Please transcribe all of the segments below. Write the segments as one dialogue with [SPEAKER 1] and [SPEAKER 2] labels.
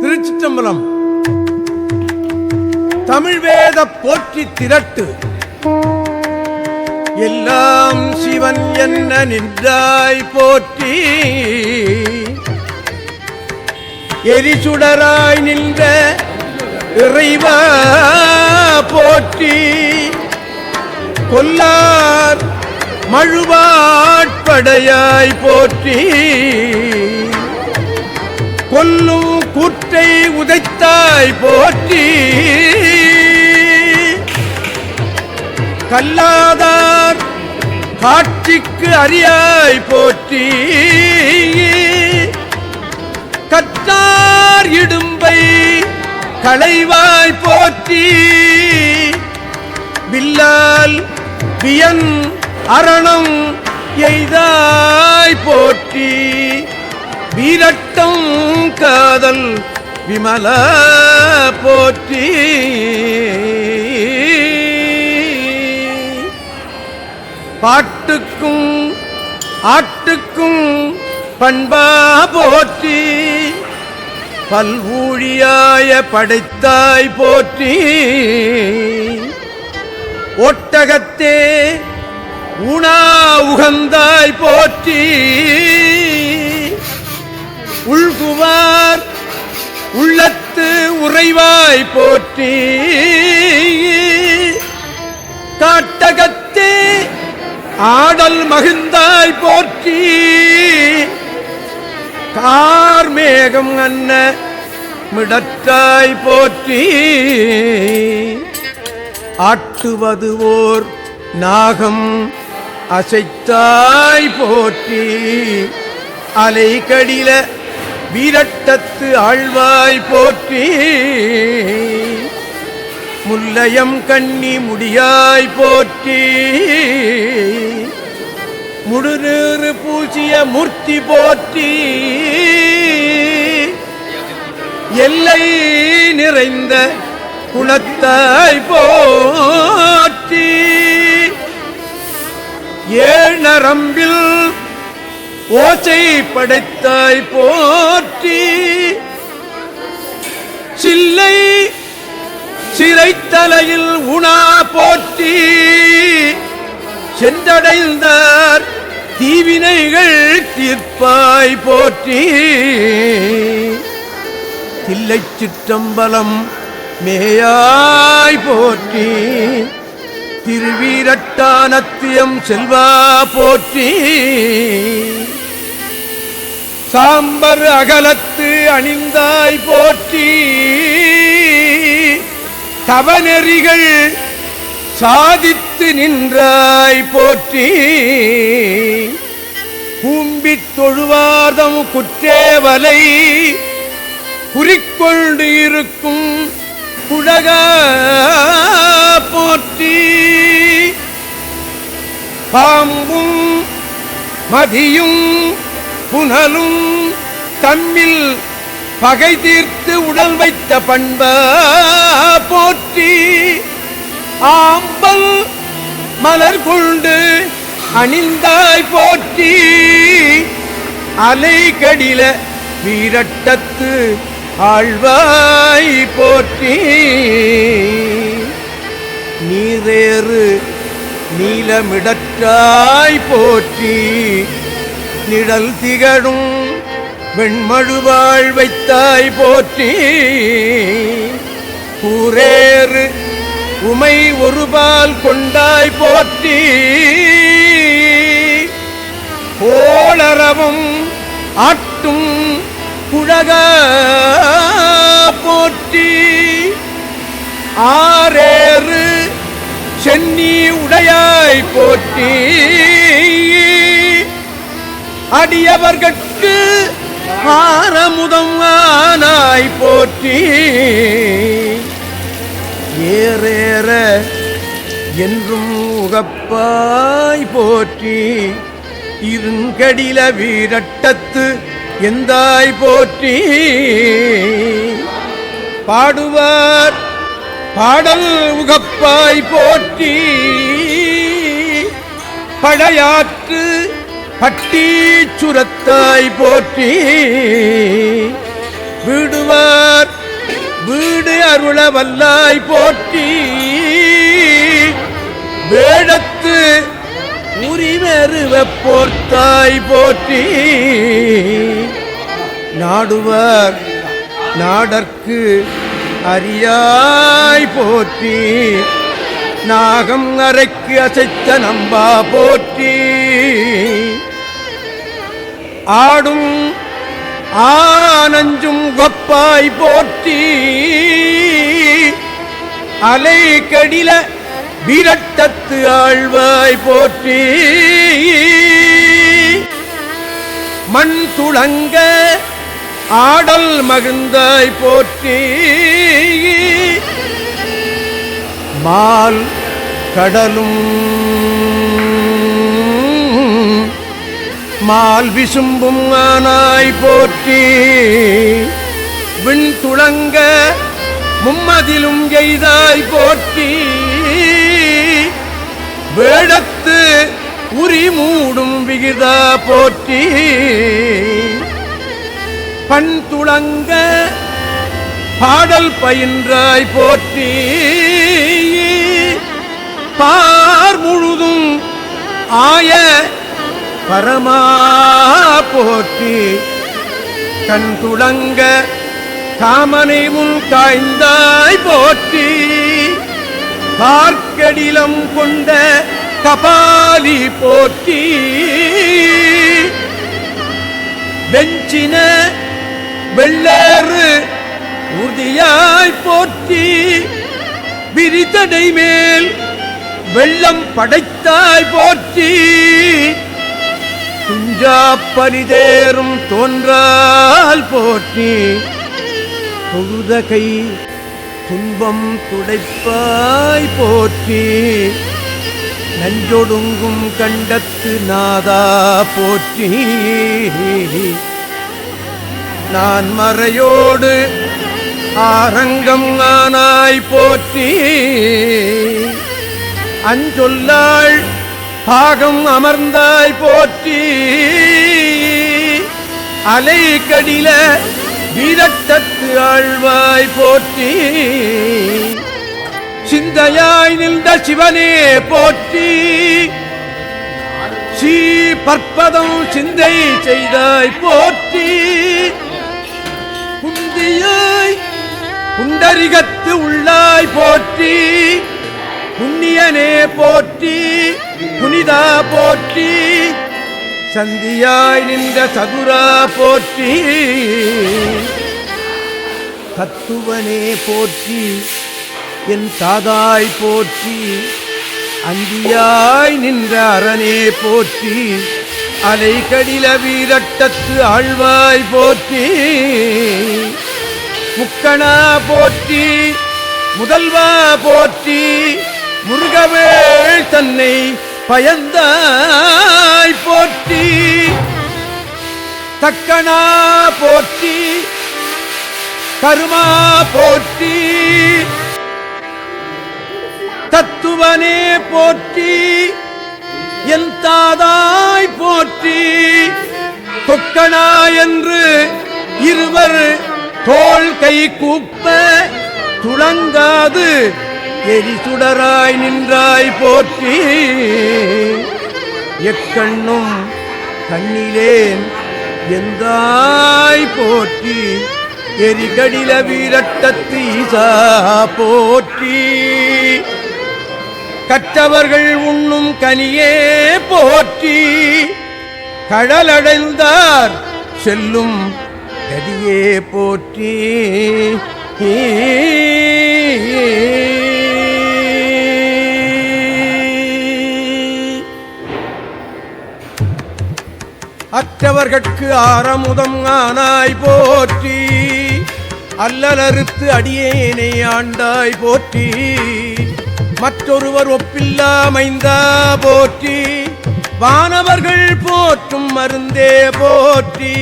[SPEAKER 1] திருச்சிற்றம்பலம். தமிழ் வேத போற்றி திரட்டு. எல்லாம் சிவன் என்ன நின்றாய் போற்றி. எரிசுடராய் நின்ற இறைவா போற்றி. கொல்லார் மழுவாட்படையாய் போற்றி. சொல்லும் கூற்றை உதைத்தாய் போற்றி. கல்லாதார் காட்சிக்கு அறியாய் போற்றி. கற்றார் இடும்பை களைவாய் போற்றி. வில்லால் வியன் அரணம் எய்தாய் போற்றி. வீரட்டம் காதல் விமல போற்றி. பாட்டுக்கும் ஆட்டுக்கும் பண்பா போற்றி. பல்வூழியாய படைத்தாய் போற்றி. ஒட்டகத்தே உணா உகந்தாய் போற்றி. உள்குவார். உள்ளத்து உறைவாய் போற்றி. காட்டகத்தே ஆடல் மகிழ்ந்தாய் போற்றி. கார்மேகம் அன்ன மிடற்றாய் போற்றி. ஆட்டுவது ஓர் நாகம் அசைத்தாய் போற்றி. அலை கடில வீரட்டத்து ஆழ்வாய் போற்றி. முல்லையம் கண்ணி முடியாய் போற்றி. முடுநீறு பூசிய மூர்த்தி போற்றி. எல்லை நிறைந்த குணத்தாய் போற்றி. ஏழரம்பில் ஓசை படைத்தாய் போற்றி. சில்லை சிறைத்தலையில் உணா போற்றி. சென்றடைந்தார் தீவினைகள் தீர்ப்பாய் போற்றி. தில்லை சிற்றம்பலம் மேயாய் போற்றி. திருவீரட்டானத்தியம் செல்வா போற்றி. சாம்பர் அகலத்து அணிந்தாய் போற்றி. தவநெறிகள் சாதித்து நின்றாய் போற்றி. கூம்பித் தொழுவாதம் குற்றேவலை. குறிக்கொண்டு இருக்கும் குழக போற்றி. பாம்பும் மதியும் புனலும் தம்மில் பகை தீர்த்து உடல் வைத்த பண்ப போற்றி ஆம்பல் மலர் கொண்டு அணிந்தாய் போற்றி. அலை கடில வீரட்டத்து ஆழ்வாய் போற்றி. நீரேறு நீலமிடற்றாய் போற்றி. நிழல் திகழும் வெண்மழுவாழ் வைத்தாய் போற்றி. கூரேறு உமை ஒருபால் கொண்டாய் போற்றி. போளரவும் ஆட்டும் குழக போற்றி. ஆரேறு சென்னி உடையாய் போற்றி. அடியவர்கட்கு ஆரமுதம் ஆனாய் போற்றி. ஏறேற என்றும் உகப்பாய் போற்றி. இருங்கடில வீரட்டத்து எந்தாய் போற்றி. பாடுவார் பாடல் உகப்பாய் போற்றி. படையாற்று பட்டி சுரத்தாய் போற்றி அருள வல்லாய் போற்றி வேடத்து உரிமெருவ போர்த்தாய் போற்றி நாடுவர். நாடற்கு அரியாய் போற்றி. நாகம் அரைக்கு அசைத்த நம்பா போற்றி. ஆடும் ஆனஞ்சும் கொப்பாய் போற்றி. அலை கடில விரட்டத்து ஆழ்வாய் போற்றி. மண் துளங்க ஆடல் மகிழ்ந்தாய் போற்றி. மால் கடலும் மால் விசும்பும் ஆனாய் போற்றி. விண் துளங்க மும்மதிலும் எய்தாய் போற்றி. வேடத்து உரி மூடும் விகிதா போற்றி. பண் துளங்க பாடல் பயின்றாய் போற்றி. பார் முழுதும் ஆய பரமா போற்றி. கண் துளங்க காமனை முன் தாய்ந்தாய் போற்றி. பார்க்கடிலம் கொண்ட கபாலி போற்றி. வெஞ்சின வெள்ளேறு உறுதியாய் போற்றி. விரிதடை மேல் வெள்ளம் படைத்தாய் போற்றி. துஞ்சா பரிதேறும் தோன்றால் போற்றி. தொழுத கை துன்பம் துடைப்பாய் போற்றி. நஞ்சொடுங்கும் கண்டத்து நாதா போற்றி. நான் மறையோடு ஆரங்கம் ஆனாய் போற்றி. அஞ்சொல்லாள் பாகம் அமர்ந்தாய் போற்றி. அலை கடில வீரத்தத்து ஆழ்வாய் போற்றி. சிந்தையாய் நின்ற சிவனே போற்றி. ஸ்ரீ பற்பதம் சிந்தை செய்தாய் போற்றி. குந்தியாய் குண்டரிகத்து உள்ளாய் போற்றி. புண்ணியனே போற்றி. புனிதா போற்றி சந்தியாய் நின்ற சதுரா போற்றி. தத்துவனே போற்றி என் தாதாய் போற்றி அந்தியாய் நின்ற அரணே போற்றி. அலை கடில வீரட்டத்து ஆழ்வாய் போற்றி. முக்கணா போற்றி முதல்வா போற்றி. முருகவேள் தன்னை பயந்தாய் போற்றி. தக்கனா போற்றி. கருமா போற்றி. தத்துவனே போற்றி. என் தாதாய் போற்றி. தொக்கனா என்று இருவர் தோல் கை கூப்ப. துளங்காது எரிசுடராய் நின்றாய் போற்றி. எக்கண்ணும் கண்ணிலேன் எந்தாய் போற்றி. எரிகடில வீரட்டத்து ஈசா போற்றி. கற்றவர்கள் உண்ணும் கனியே போற்றி. கடலடைந்தார் செல்லும் கதியே போற்றி. அற்றவர்கட்கு ஆரமுதம் ஆனாய் போற்றி. அல்லலறுத்து அடியேனை ஆண்டாய் போற்றி. மற்றொருவர் ஒப்பில்லாமைந்தா போற்றி. வானவர்கள் போற்றும் மருந்தே போற்றி.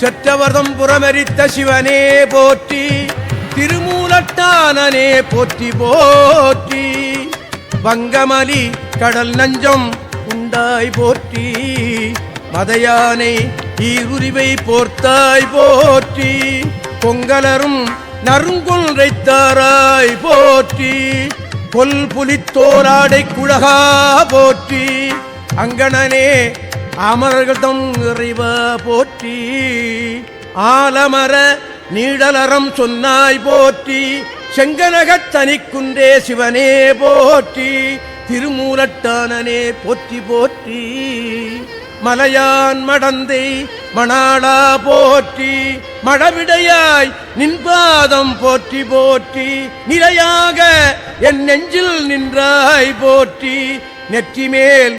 [SPEAKER 1] செற்றவர்தம் புறமரித்த சிவனே போற்றி. திருமூலட்டானனே போற்றி போற்றி. வங்கமலி கடல் நஞ்சம் உண்டாய் போற்றி. மதையானை ஈருரிவை போர்த்தாய் போற்றி பொங்கலரும் நறுங்குன்றைத்தாராய் போற்றி கொல் புலித்தோராடை குழகா போற்றி அங்கணனே அமரர்தம் இறைவா போற்றி ஆலமர நீடலறம் சொன்னாய் போற்றி செங்கனகத் தனிக்குன்றே சிவனே போற்றி திருமூலட்டானனே போற்றி போற்றி. மலையான் மடந்தை மணாளா போற்றி மழவிடையாய் நின்பாதம் போற்றி போற்றி நிலையாக என் நெஞ்சில் நின்றாய் போற்றி நெற்றிமேல்